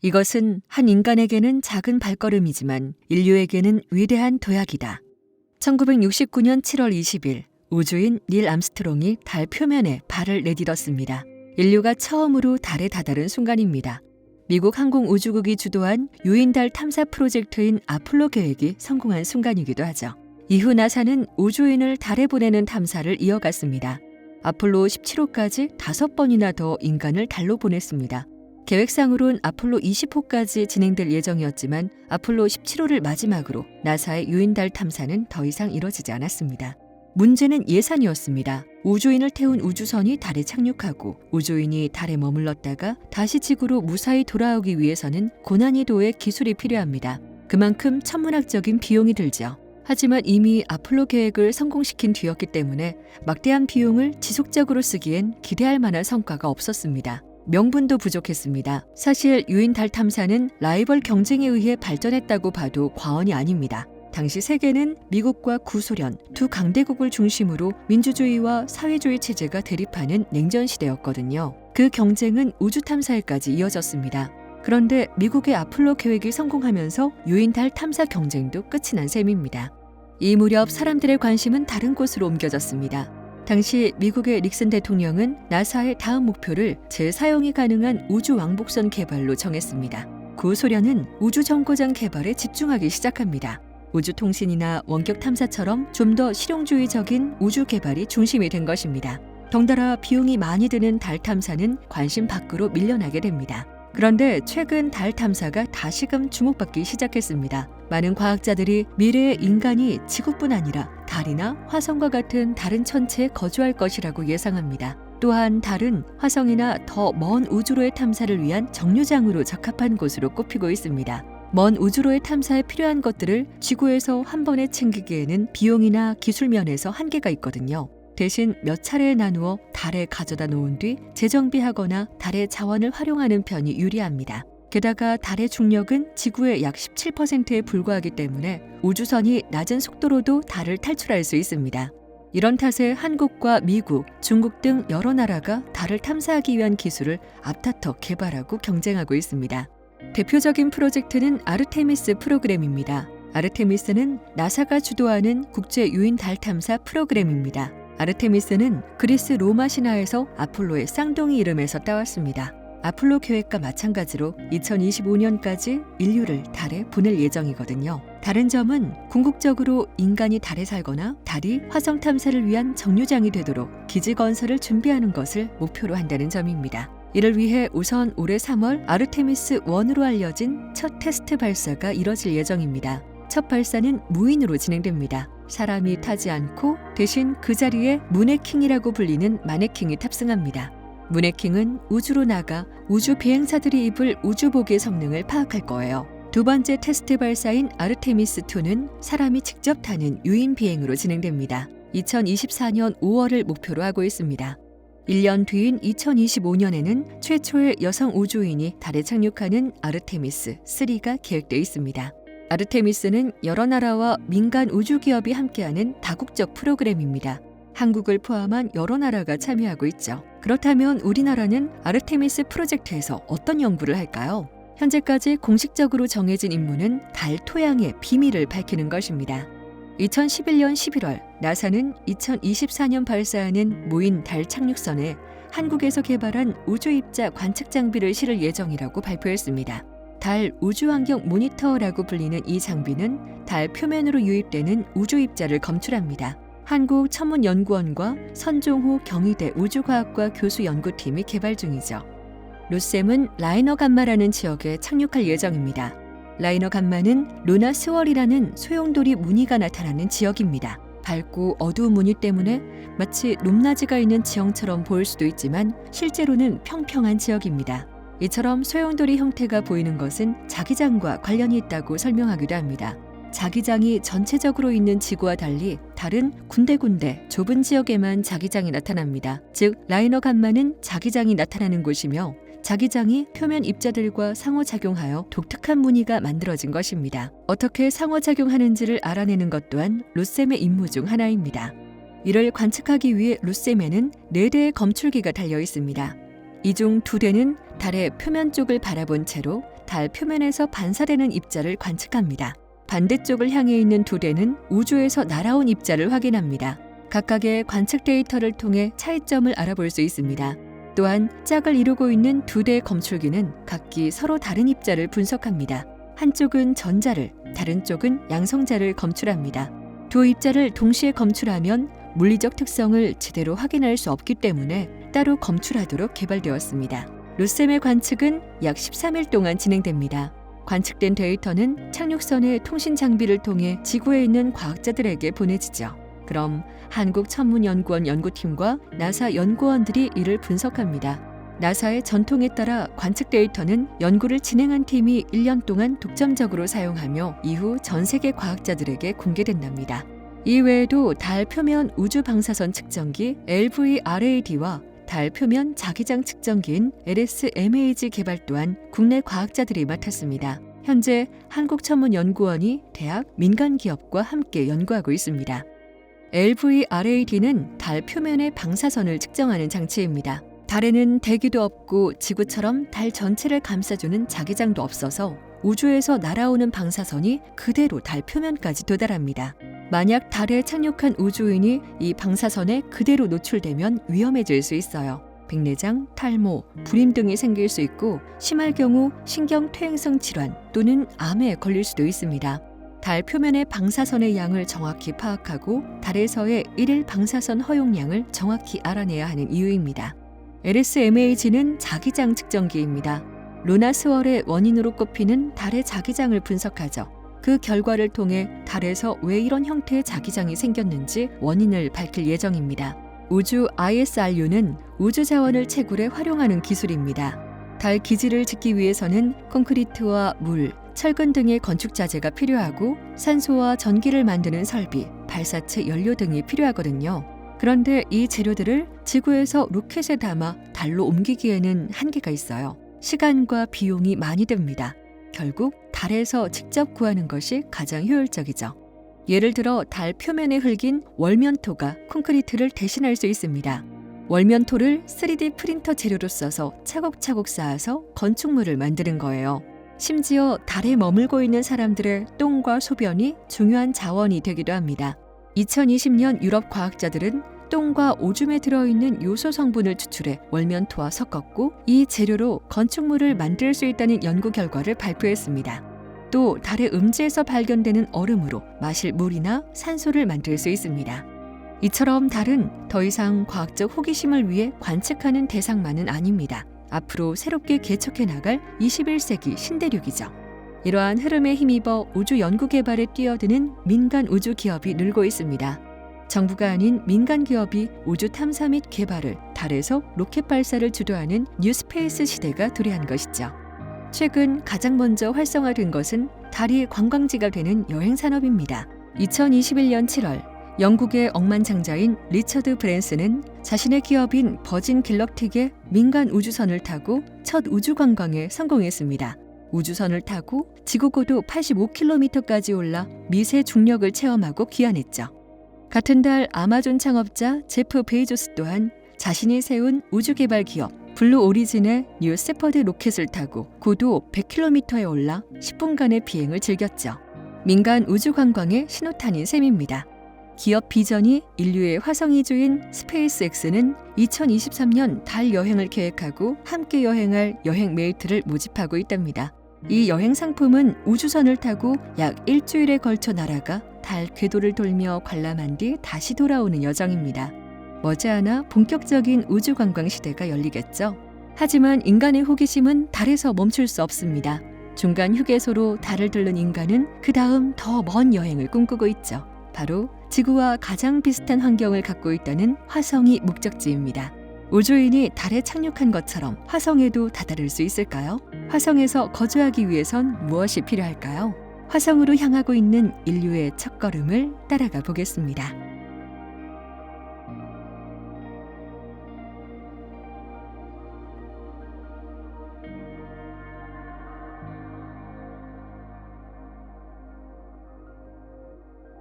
이것은 한 인간에게는 작은 발걸음이지만 인류에게는 위대한 도약이다. 1969년 7월 20일 우주인 닐 암스트롱이 달 표면에 발을 내딛었습니다. 인류가 처음으로 달에 다다른 순간입니다. 미국 항공우주국이 주도한 유인달 탐사 프로젝트인 아폴로 계획이 성공한 순간이기도 하죠. 이후 나사는 우주인을 달에 보내는 탐사를 이어갔습니다. 아폴로 17호까지 다섯 번이나 더 인간을 달로 보냈습니다. 계획상으론 아폴로 20호까지 진행될 예정이었지만 아폴로 17호를 마지막으로 나사의 유인달 탐사는 더 이상 이뤄지지 않았습니다. 문제는 예산이었습니다. 우주인을 태운 우주선이 달에 착륙하고 우주인이 달에 머물렀다가 다시 지구로 무사히 돌아오기 위해서는 고난이도의 기술이 필요합니다. 그만큼 천문학적인 비용이 들죠. 하지만 이미 아폴로 계획을 성공시킨 뒤였기 때문에 막대한 비용을 지속적으로 쓰기엔 기대할 만한 성과가 없었습니다. 명분도 부족했습니다. 사실 유인 달 탐사는 라이벌 경쟁에 의해 발전했다고 봐도 과언이 아닙니다. 당시 세계는 미국과 구소련 두 강대국을 중심으로 민주주의와 사회주의 체제가 대립하는 냉전 시대였거든요. 그 경쟁은 우주 탐사에까지 이어졌습니다. 그런데 미국의 아폴로 계획이 성공하면서 유인 달 탐사 경쟁도 끝이 난 셈입니다. 이 무렵 사람들의 관심은 다른 곳으로 옮겨졌습니다. 당시 미국의 닉슨 대통령은 나사의 다음 목표를 재사용이 가능한 우주 왕복선 개발로 정했습니다. 구 소련은 우주 정거장 개발에 집중하기 시작합니다. 우주 통신이나 원격 탐사처럼 좀 더 실용주의적인 우주 개발이 중심이 된 것입니다. 덩달아 비용이 많이 드는 달 탐사는 관심 밖으로 밀려나게 됩니다. 그런데 최근 달 탐사가 다시금 주목받기 시작했습니다. 많은 과학자들이 미래의 인간이 지구뿐 아니라 달이나 화성과 같은 다른 천체에 거주할 것이라고 예상합니다. 또한 달은 화성이나 더 먼 우주로의 탐사를 위한 정류장으로 적합한 곳으로 꼽히고 있습니다. 먼 우주로의 탐사에 필요한 것들을 지구에서 한 번에 챙기기에는 비용이나 기술 면에서 한계가 있거든요. 대신 몇 차례에 나누어 달에 가져다 놓은 뒤 재정비하거나 달의 자원을 활용하는 편이 유리합니다. 게다가 달의 중력은 지구의 약 17%에 불과하기 때문에 우주선이 낮은 속도로도 달을 탈출할 수 있습니다. 이런 탓에 한국과 미국, 중국 등 여러 나라가 달을 탐사하기 위한 기술을 앞다퉈 개발하고 경쟁하고 있습니다. 대표적인 프로젝트는 아르테미스 프로그램입니다. 아르테미스는 나사가 주도하는 국제 유인 달 탐사 프로그램입니다. 아르테미스는 그리스 로마 신화에서 아폴로의 쌍둥이 이름에서 따왔습니다. 아폴로 계획과 마찬가지로 2025년까지 인류를 달에 보낼 예정이거든요. 다른 점은 궁극적으로 인간이 달에 살거나 달이 화성 탐사를 위한 정류장이 되도록 기지 건설을 준비하는 것을 목표로 한다는 점입니다. 이를 위해 우선 올해 3월 아르테미스 1으로 알려진 첫 테스트 발사가 이뤄질 예정입니다. 첫 발사는 무인으로 진행됩니다. 사람이 타지 않고 대신 그 자리에 문해킹이라고 불리는 마네킹이 탑승합니다. 문해킹은 우주로 나가 우주 비행사들이 입을 우주복의 성능을 파악할 거예요. 두 번째 테스트 발사인 아르테미스2는 사람이 직접 타는 유인 비행으로 진행됩니다. 2024년 5월을 목표로 하고 있습니다. 1년 뒤인 2025년에는 최초의 여성 우주인이 달에 착륙하는 아르테미스 3가 계획되어 있습니다. 아르테미스는 여러 나라와 민간 우주 기업이 함께하는 다국적 프로그램입니다. 한국을 포함한 여러 나라가 참여하고 있죠. 그렇다면 우리나라는 아르테미스 프로젝트에서 어떤 연구를 할까요? 현재까지 공식적으로 정해진 임무는 달 토양의 비밀을 밝히는 것입니다. 2011년 11월 나사는 2024년 발사하는 무인 달 착륙선에 한국에서 개발한 우주 입자 관측 장비를 실을 예정이라고 발표했습니다. 달 우주환경 모니터라고 불리는 이 장비는 달 표면으로 유입되는 우주 입자를 검출합니다. 한국천문연구원과 선종호 경희대 우주과학과 교수 연구팀이 개발 중이죠. 루셈은 라이너 감마라는 지역에 착륙할 예정입니다. 라이너 감마는 루나 스월이라는 소용돌이 무늬가 나타나는 지역입니다. 밝고 어두운 무늬 때문에 마치 높낮이가 있는 지형처럼 보일 수도 있지만 실제로는 평평한 지역입니다. 이처럼 소용돌이 형태가 보이는 것은 자기장과 관련이 있다고 설명하기도 합니다. 자기장이 전체적으로 있는 지구와 달리 달은 군데군데 좁은 지역에만 자기장이 나타납니다. 즉 라이너 감마는 자기장이 나타나는 곳이며 자기장이 표면 입자들과 상호작용하여 독특한 무늬가 만들어진 것입니다. 어떻게 상호작용하는지를 알아내는 것 또한 루셈의 임무 중 하나입니다. 이를 관측하기 위해 루셈에는 4대의 검출기가 달려 있습니다. 이중두 대는 달의 표면 쪽을 바라본 채로 달 표면에서 반사되는 입자를 관측합니다. 반대쪽을 향해 있는 두 대는 우주에서 날아온 입자를 확인합니다. 각각의 관측 데이터를 통해 차이점을 알아볼 수 있습니다. 또한 짝을 이루고 있는 두 대의 검출기는 각기 서로 다른 입자를 분석합니다. 한쪽은 전자를, 다른 쪽은 양성자를 검출합니다. 두 입자를 동시에 검출하면 물리적 특성을 제대로 확인할 수 없기 때문에 따로 검출하도록 개발되었습니다. 루셈의 관측은 약 13일 동안 진행됩니다. 관측된 데이터는 착륙선의 통신 장비를 통해 지구에 있는 과학자들에게 보내지죠. 그럼 한국천문연구원 연구팀과 나사 연구원들이 이를 분석합니다. 나사의 전통에 따라 관측 데이터는 연구를 진행한 팀이 1년 동안 독점적으로 사용하며 이후 전 세계 과학자들에게 공개된답니다. 이외에도 달 표면 우주 방사선 측정기 LVRAD와 달 표면 자기장 측정기인 LSMAG 개발 또한 국내 과학자들이 맡았습니다. 현재 한국천문연구원이 대학, 민간 기업과 함께 연구하고 있습니다. LVRAD는 달 표면의 방사선을 측정하는 장치입니다. 달에는 대기도 없고 지구처럼 달 전체를 감싸주는 자기장도 없어서 우주에서 날아오는 방사선이 그대로 달 표면까지 도달합니다. 만약 달에 착륙한 우주인이 이 방사선에 그대로 노출되면 위험해질 수 있어요. 백내장, 탈모, 불임 등이 생길 수 있고 심할 경우 신경 퇴행성 질환 또는 암에 걸릴 수도 있습니다. 달 표면의 방사선의 양을 정확히 파악하고 달에서의 일일 방사선 허용량을 정확히 알아내야 하는 이유입니다. LSMAG는 자기장 측정기입니다. 루나스월의 원인으로 꼽히는 달의 자기장을 분석하죠. 그 결과를 통해 달에서 왜 이런 형태의 자기장이 생겼는지 원인을 밝힐 예정입니다. 우주 ISRU는 우주 자원을 채굴에 활용하는 기술입니다. 달 기지를 짓기 위해서는 콘크리트와 물, 철근 등의 건축 자재가 필요하고 산소와 전기를 만드는 설비, 발사체 연료 등이 필요하거든요. 그런데 이 재료들을 지구에서 로켓에 담아 달로 옮기기에는 한계가 있어요. 시간과 비용이 많이 듭니다. 결국 달에서 직접 구하는 것이 가장 효율적이죠. 예를 들어 달 표면에 흙인 월면토가 콘크리트를 대신할 수 있습니다. 월면토를 3D 프린터 재료로 써서 차곡차곡 쌓아서 건축물을 만드는 거예요. 심지어 달에 머물고 있는 사람들의 똥과 소변이 중요한 자원이 되기도 합니다. 2020년 유럽 과학자들은 똥과 오줌에 들어있는 요소 성분을 추출해 월면토와 섞었고 이 재료로 건축물을 만들 수 있다는 연구 결과를 발표했습니다. 또 달의 음지에서 발견되는 얼음으로 마실 물이나 산소를 만들 수 있습니다. 이처럼 달은 더 이상 과학적 호기심을 위해 관측하는 대상만은 아닙니다. 앞으로 새롭게 개척해 나갈 21세기 신대륙이죠. 이러한 흐름에 힘입어 우주 연구 개발에 뛰어드는 민간 우주 기업이 늘고 있습니다. 정부가 아닌 민간 기업이 우주 탐사 및 개발을 달에서 로켓 발사를 주도하는 뉴스페이스 시대가 도래한 것이죠. 최근 가장 먼저 활성화된 것은 달이 관광지가 되는 여행 산업입니다. 2021년 7월 영국의 억만장자인 리처드 브랜스는 자신의 기업인 버진 길럭틱의 민간 우주선을 타고 첫 우주 관광에 성공했습니다. 우주선을 타고 지구 고도 85km까지 올라 미세 중력을 체험하고 귀환했죠. 같은 달 아마존 창업자 제프 베이조스 또한 자신이 세운 우주 개발 기업 블루 오리진의 뉴 세퍼드 로켓을 타고 고도 100km에 올라 10분간의 비행을 즐겼죠. 민간 우주 관광의 신호탄인 셈입니다. 기업 비전이 인류의 화성 이주인 스페이스X는 2023년 달 여행을 계획하고 함께 여행할 여행 메이트를 모집하고 있답니다. 이 여행 상품은 우주선을 타고 약 일주일에 걸쳐 날아가 달 궤도를 돌며 관람한 뒤 다시 돌아오는 여정입니다. 머지않아 본격적인 우주 관광 시대가 열리겠죠. 하지만 인간의 호기심은 달에서 멈출 수 없습니다. 중간 휴게소로 달을 들른 인간은 그 다음 더 먼 여행을 꿈꾸고 있죠. 바로 지구와 가장 비슷한 환경을 갖고 있다는 화성이 목적지입니다. 우주인이 달에 착륙한 것처럼 화성에도 다다를 수 있을까요? 화성에서 거주하기 위해선 무엇이 필요할까요? 화성으로 향하고 있는 인류의 첫걸음을 따라가 보겠습니다.